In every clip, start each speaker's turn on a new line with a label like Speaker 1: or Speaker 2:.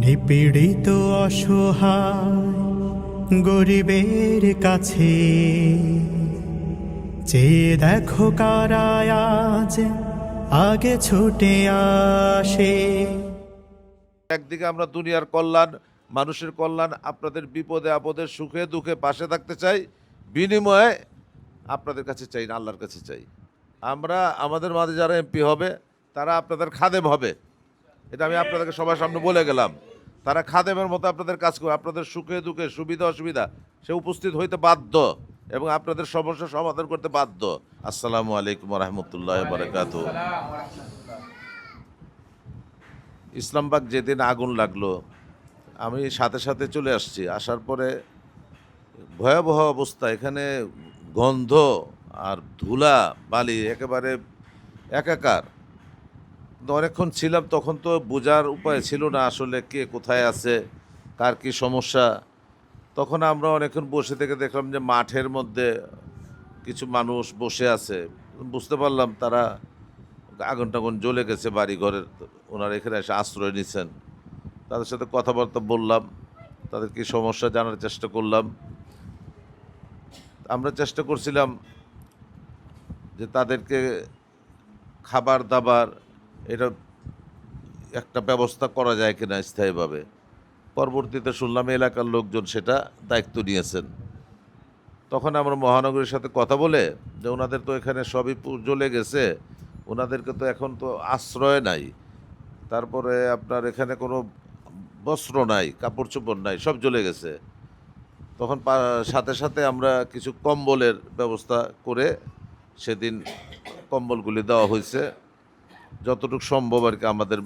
Speaker 1: নিপীড়িত অসহায় গরিবের কাছে। চেয়ে দেখো কারায় আজ আগে ছুটে আসে।
Speaker 2: একদিকে আমরা দুনিয়ার কল্যাণ, মানুষের কল্যাণ, আপনাদের বিপদে, আপদে, সুখে, দুঃখে পাশে থাকতে চাই। বিনিময়ে আপনাদের কাছে চাই না, আল্লাহর কাছে চাই। আমরা, আমাদের মাঝে যারা এমপি হবে, তারা আপনাদের খাদেম হবে। এটা আমি আপনাদেরকে সবার সামনে বলে গেলাম। তারা খাদেমের মতো আপনাদের কাজ করবে আপনাদের সুখে দুঃখে সুবিধা অসুবিধা সে উপস্থিত হইতে বাধ্য এবং আপনাদের সমস্যা সমাধান করতে বাধ্য। আসসালামু আলাইকুম রহমতুল্লাহ বারকাত ইসলামবাগ যেদিন আগুন লাগল আমি সাথে সাথে চলে আসছি। আসার পরে ভয়াবহ অবস্থা এখানে গন্ধ আর ধুলা বালি একেবারে একাকার। অনেকক্ষণ ছিলাম, তখন তো বোঝার উপায় ছিল না আসলে কে কোথায় আছে, কার কি সমস্যা। তখন আমরা অনেকক্ষণ বসে থেকে দেখলাম যে মাঠের মধ্যে কিছু মানুষ বসে আছে। বুঝতে পারলাম তারা আগুন টাগুন জ্বলে গেছে বাড়ি ঘরের ওনারা এখানে এসে আশ্রয় নিচ্ছেন। তাদের সাথে কথাবার্তা বললাম, তাদের কি সমস্যা জানার চেষ্টা করলাম। আমরা চেষ্টা করছিলাম যে তাদেরকে খাবার দাবার এটা একটা ব্যবস্থা করা যায় কিনা স্থায়ীভাবে? পরবর্তীতে শুনলাম এলাকার লোকজন সেটা দায়িত্ব নিয়েছেন। তখন আমরা মহানগরীর সাথে কথা বলে যে ওনাদের তো এখানে সবই জ্বলে গেছে, ওনাদেরকে তো এখন তো আশ্রয় নাই। তারপরে আপনার এখানে কোনো বস্ত্র নাই, কাপড় চোপড় নাই, সব জ্বলে গেছে। তখন সাথে সাথে আমরা কিছু কম্বলের ব্যবস্থা করে সেদিন কম্বলগুলি দেওয়া হয়েছে। যতটুকু সম্ভব আর কি আমাদের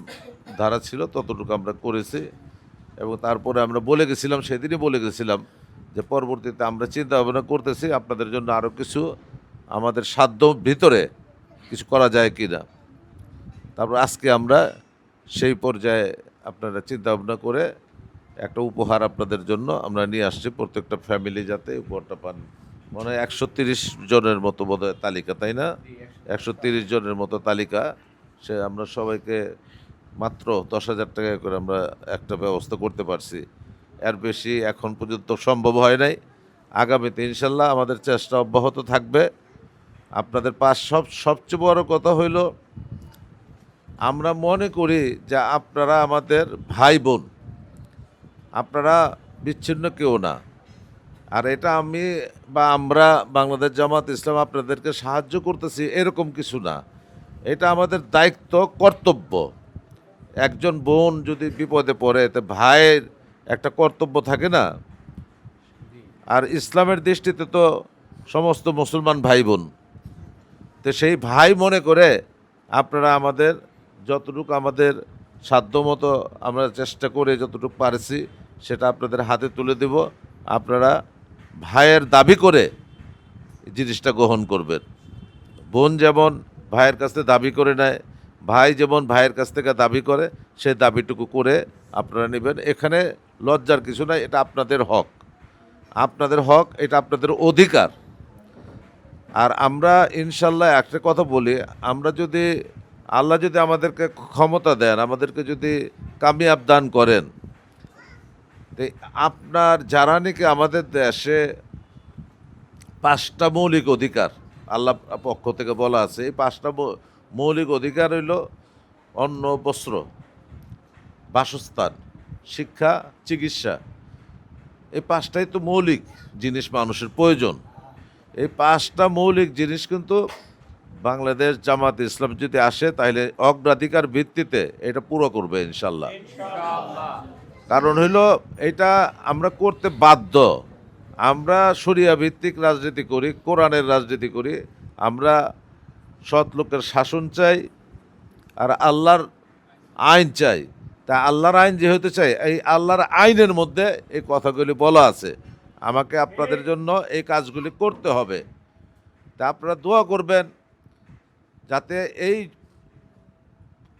Speaker 2: ধারা ছিল, ততটুকু আমরা করেছি। এবং তারপরে আমরা বলে গেছিলাম, সেদিনই বলে গেছিলাম যে পরবর্তীতে আমরা চিন্তা ভাবনা করতেছি আপনাদের জন্য আরও কিছু আমাদের সাধ্য ভিতরে কিছু করা যায় কি না তারপর আজকে আমরা সেই পর্যায়ে আপনারা চিন্তা ভাবনা করে একটা উপহার আপনাদের জন্য আমরা নিয়ে আসছি প্রত্যেকটা ফ্যামিলি যাতে উপহারটা পান। মনে হয় একশো জনের মতো বোধ তালিকা, তাই না? একশো জনের মতো তালিকা। সে আমরা সবাইকে মাত্র দশ হাজার টাকা করে আমরা একটা ব্যবস্থা করতে পারছি। এর বেশি এখন পর্যন্ত সম্ভব হয় নাই। আগামীতে ইনশাল্লাহ আমাদের চেষ্টা অব্যাহত থাকবে। আপনাদের পাশ সব, সবচেয়ে বড় কথা হইল, আমরা মনে করি যে আপনারা আমাদের ভাই বোন। আপনারা বিচ্ছিন্ন কেউ না। আর এটা আমি বা আমরা বাংলাদেশ জামাত ইসলাম আপনাদেরকে সাহায্য করতেছি, এরকম কিছু না। এটা আমাদের দায়িত্ব, কর্তব্য। একজন বোন যদি বিপদে পড়ে, তো ভাইয়ের একটা কর্তব্য থাকে না? আর ইসলামের দৃষ্টিতে তো সমস্ত মুসলমান ভাই বোন তো সেই ভাই মনে করে আপনারা আমাদের যতটুকু আমাদের সাধ্যমতো আমরা চেষ্টা করে যতটুকু পারছি, সেটা আপনাদের হাতে তুলে দেব। আপনারা ভাইয়ের দাবি করে জিনিসটা গ্রহণ করবেন। বোন যেমন ভাইয়ের কাছ থেকে দাবি করে নেয়। ভাই যেমন ভাইয়ের কাছ থেকে দাবি করে সেই দাবিটুকু করে আপনারা নেবেন। এখানে লজ্জার কিছু নাই, এটা আপনাদের হক। আপনাদের হক, এটা আপনাদের অধিকার। আর আমরা ইনশাল্লাহ একটা কথা বলি, আমরা যদি, আল্লাহ যদি আমাদেরকে ক্ষমতা দেন, আমাদেরকে যদি কামিয়াব দান করেন, তো আপনার যারা আমাদের দেশে পাঁচটা মৌলিক অধিকার। আল্লাহ পক্ষ থেকে বলা আছে এই পাঁচটা মৌলিক অধিকার হইল অন্ন বস্ত্র বাসস্থান শিক্ষা চিকিৎসা। এই পাঁচটাই তো মৌলিক জিনিস মানুষের প্রয়োজন। এই পাঁচটা মৌলিক জিনিস কিন্তু বাংলাদেশ জামাত ইসলাম যদি আসে তাহলে অগ্রাধিকার ভিত্তিতে এটা পুরো করবে ইনশাল্লাহ কারণ হইল এটা আমরা করতে বাধ্য। আমরা শরিয়া ভিত্তিক রাজনীতি করি, কোরআনের রাজনীতি করি, আমরা সৎ লোকের শাসন চাই আর আল্লাহর আইন চাই। তা আল্লাহর আইন যেহেতু চাই, এই আল্লাহর আইনের মধ্যে এই কথাগুলি বলা আছে। আমাকে আপনাদের জন্য এই কাজগুলি করতে হবে। তা আপনারা দোয়া করবেন যাতে এই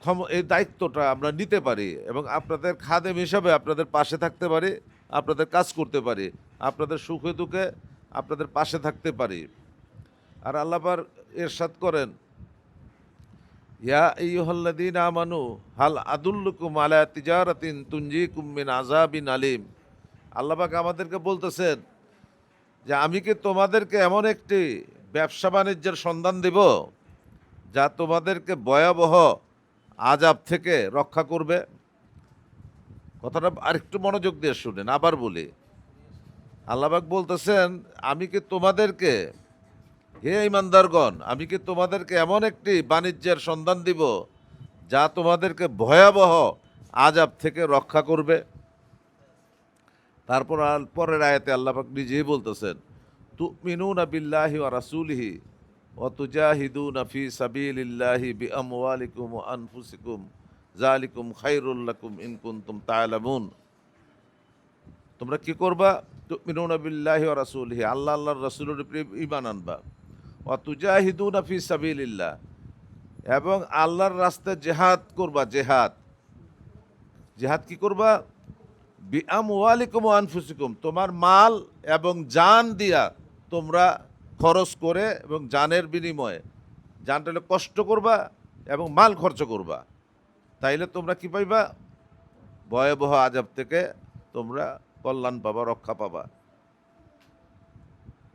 Speaker 2: ক্ষম, এই দায়িত্বটা আমরা নিতে পারি এবং আপনাদের খাদেম হিসাবে আপনাদের পাশে থাকতে পারি, আপনাদের কাজ করতে পারি। আপনাদের সুখে দুঃখে আপনাদের পাশে থাকতে পারি। আর আল্লাহবার এরশাদ করেন, ইয়া আইয়ুহাল্লাযীনা আমানু, হাল আদুল্লুকুম আলা তিজারাতিন তুনজিকুম মিন আজাবিন আলিম। আল্লাহ পাক আমাদেরকে বলতেছেন যে, আমি কি তোমাদেরকে এমন একটি ব্যবসা বাণিজ্যের সন্ধান দেব, যা তোমাদেরকে ভয়াবহ আজাব থেকে রক্ষা করবে? কথাটা আরেকটু মনোযোগ দিয়ে শুনেন, আবার বলি আল্লাহবাক বলতেছেন, আমি কি তোমাদেরকে, হে ইমানদারগণ আমি কি তোমাদেরকে এমন একটি বাণিজ্যের সন্ধান দিব যা তোমাদেরকে ভয়াবহ আজাব থেকে রক্ষা করবে? তারপর পরের আয়াতে আল্লাপাক নিজেই বলতেছেন তু মিনু বিল্লাহি ও রাসুলহি ও তুজাহিদু নফি সাবিলিল্লাহি বি আমওয়ালিকুম ও আনফুসিকুম জালিকুম খাইরুল্লাকুম ইনকুন্তুম তায়ালামুন তোমরা কি করবা? তুমিনু বিল্লাহি ও রাসুলহি, আল্লাহ আল্লাহর রাসুলের উপরে ইমান আনবা। ও তুজাহিদু নফি সাবিলিল্লাহ, এবং আল্লাহর রাস্তায় জেহাদ করবা, জেহাদ। জেহাদ কি করবা? বিআম ওয়ালিকুম আনফুসিকুম, তোমার মাল এবং জান দিয়া তোমরা খরচ করে এবং জানের বিনিময়ে। জানটা হলে কষ্ট করবা এবং মাল খরচ করবা। তাইলে তোমরা কি পাইবা? ভয়াবহ আজাব থেকে তোমরা কল্যাণ পাবা, রক্ষা পাবা।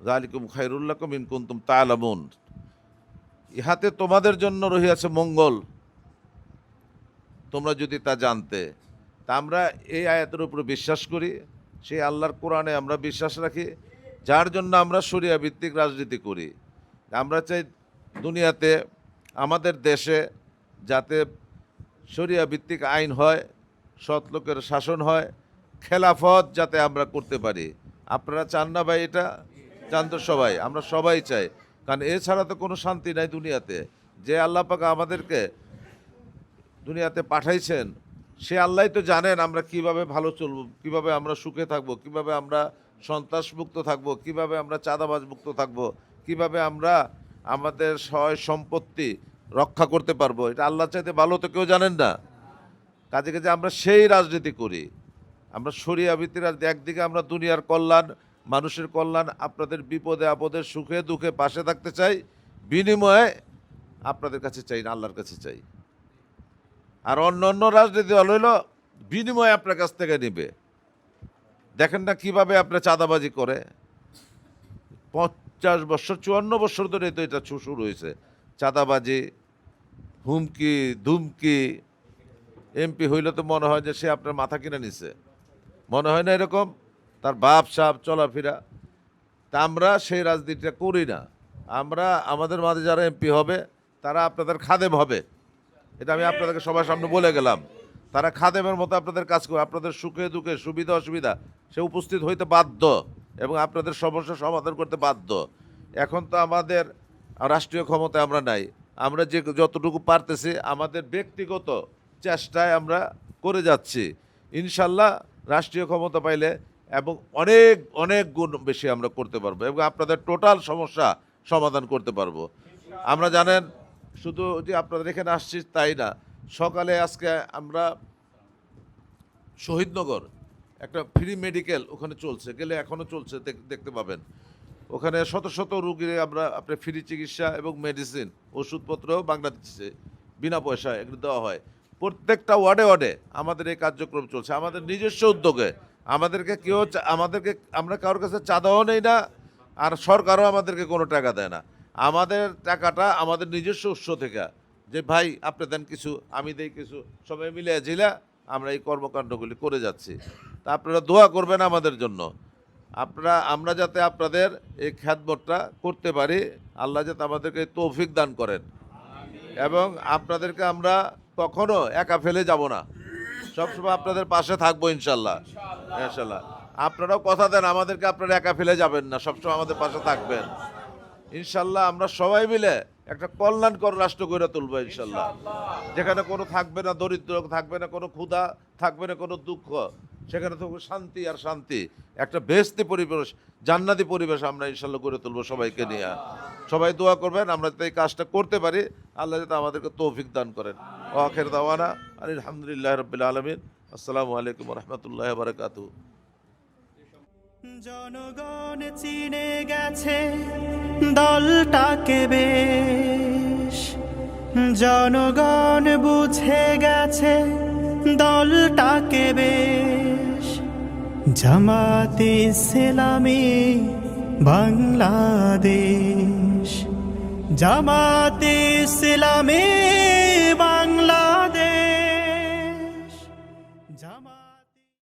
Speaker 2: জালিকুম খাইরুল্লাকুম ইনকুন্তুম তালামুন। ইহাতে তোমাদের জন্য রহিয়াছে মঙ্গল। তোমরা যদি তা জানতে। তা আমরা এই আয়াতের উপরে বিশ্বাস করি, সেই আল্লাহর কোরআনে আমরা বিশ্বাস রাখি, যার জন্য আমরা সরিয়া ভিত্তিক রাজনীতি করি। আমরা চাই দুনিয়াতে, আমাদের দেশে যাতে সরিয়া ভিত্তিক আইন হয়, সৎ লোকের শাসন হয় খেলাফত যাতে আমরা করতে পারি। আপনারা চান না ভাই এটা? চান তো সবাই, আমরা সবাই চাই। কারণ এছাড়া তো কোনো শান্তি নাই দুনিয়াতে। যে আল্লাহ পাক আমাদেরকে দুনিয়াতে পাঠাইছেন, সে আল্লাহ তো জানেন আমরা কীভাবে ভালো চলবো, কীভাবে আমরা সুখে থাকব, কীভাবে আমরা সন্ত্রাস মুক্ত থাকব, কীভাবে আমরা চাঁদাবাজ মুক্ত থাকব, কীভাবে আমরা আমাদের সয় সম্পত্তি রক্ষা করতে পারব। এটা আল্লাহ চাইতে ভালো তো কেউ জানেন না। কাজে কাজে আমরা সেই রাজনীতি করি। আমরা সরিয়া ভিত্তিক রাজনীতি, একদিকে আমরা দুনিয়ার কল্যাণ, মানুষের কল্যাণ, আপনাদের বিপদে, আপদে, সুখে, দুঃখে পাশে থাকতে চাই, বিনিময়ে আপনাদের কাছে চাই না, আল্লাহর কাছে চাই। আর অন্য অন্য রাজনীতি দল হইল, বিনিময়ে আপনার কাছ থেকে নেবে। দেখেন না কীভাবে আপনার চাঁদাবাজি করে। পঞ্চাশ বছর, চুয়ান্ন বছর ধরে তো এটা শুরু হয়েছে। চাঁদাবাজি, হুমকি, ধুমকি, এমপি হইলে তো মনে হয় যে সে আপনার মাথা কিনে নিছে। মনে হয় না এরকম? তার বাপ সাপ চলাফেরা। তা আমরা সেই রাজনীতিটা করি না। আমরা আমাদের মাঝে যারা এমপি হবে, তারা আপনাদের খাদেম হবে। এটা আমি আপনাদেরকে সবার সামনে বলে গেলাম। তারা খাদেমের মতো আপনাদের কাজ করে, আপনাদের সুখে দুঃখে, সুবিধা অসুবিধা, সে উপস্থিত হইতে বাধ্য এবং আপনাদের সমস্যা সমাধান করতে বাধ্য। এখন তো আমাদের রাষ্ট্রীয় ক্ষমতায় আমরা নাই। আমরা যে যতটুকু পারতেছি, আমাদের ব্যক্তিগত চেষ্টায় আমরা করে যাচ্ছি। ইনশাল্লাহ রাষ্ট্রীয় ক্ষমতা পাইলে এবং অনেক অনেক গুণ বেশি আমরা করতে পারব এবং আপনাদের টোটাল সমস্যা সমাধান করতে পারব। আমরা জানেন, শুধু যে আপনাদের এখানে আসছি তাই না, সকালে আজকে আমরা শহীদনগর একটা ফ্রি মেডিকেল ওখানে চলছে, গেলে এখনও চলছে দেখতে পাবেন। ওখানে শত শত রুগীর আমরা, আপনার ফ্রি চিকিৎসা এবং মেডিসিন ওষুধপত্র বাংলাদেশে বিনা পয়সায় এগুলো দেওয়া হয়। প্রত্যেকটা ওয়ার্ডে ওয়ার্ডে আমাদের এই কার্যক্রম চলছে। আমাদের নিজস্ব উদ্যোগে। আমাদেরকে কেউ আমাদেরকে, আমরা কারোর কাছে চাঁদাও নেই না, আর সরকারও আমাদেরকে কোনো টাকা দেয় না। আমাদের টাকাটা আমাদের নিজস্ব উৎস থেকে। যে ভাই, আপনি দেন কিছু, আমি দেই কিছু, সবাই মিলে জিলা আমরা এই কর্মকাণ্ডগুলি করে যাচ্ছি। তা আপনারা দোয়া করবেন আমাদের জন্য। আপনারা, আমরা যাতে আপনাদের এই খ্যাতমতটা করতে পারি, আল্লাহ যাতে আমাদেরকে তৌফিক দান করেন। এবং আপনাদেরকে আমরা কখনো একা ফেলে যাব না। সবসময় আপনাদের পাশে থাকব ইনশাল্লাহ। ইনশাল্লাহ। আপনারাও কথা দেন আমাদেরকে আপনারা একা ফেলে যাবেন না সবসময় আমাদের পাশে থাকবেন। ইনশাল্লাহ আমরা সবাই মিলে একটা কল্যাণকর রাষ্ট্র গড়ে তুলবো ইনশাল্লাহ। যেখানে কোনো থাকবে না দরিদ্র থাকবে না কোনো ক্ষুধা থাকবে না কোনো দুঃখ সেখানে থাকবে শান্তি আর শান্তি। একটা বেস্তি পরিবেশ জান্নাতি পরিবেশ আমরা ইনশাল্লাহ গড়ে তুলবো সবাইকে নিয়ে। সবাই দোয়া করবেন আমরা যাতে এই কাজটা করতে পারি আল্লাহ যাতে আমাদেরকে তৌফিক দান করেন। আখের দাওয়ানা আর আলহামদুলিল্লাহ রবিল আলমিন। আসসালামু আলাইকুম রহমতুল্লাহ বারকাত
Speaker 1: জনগণ চিনে গেছে, দলটাকে বেশ। জনগণ বুঝে গেছে, দলটাকে বেশ। জামাতে ইসলামী বাংলাদেশ। জামাতে ইসলামী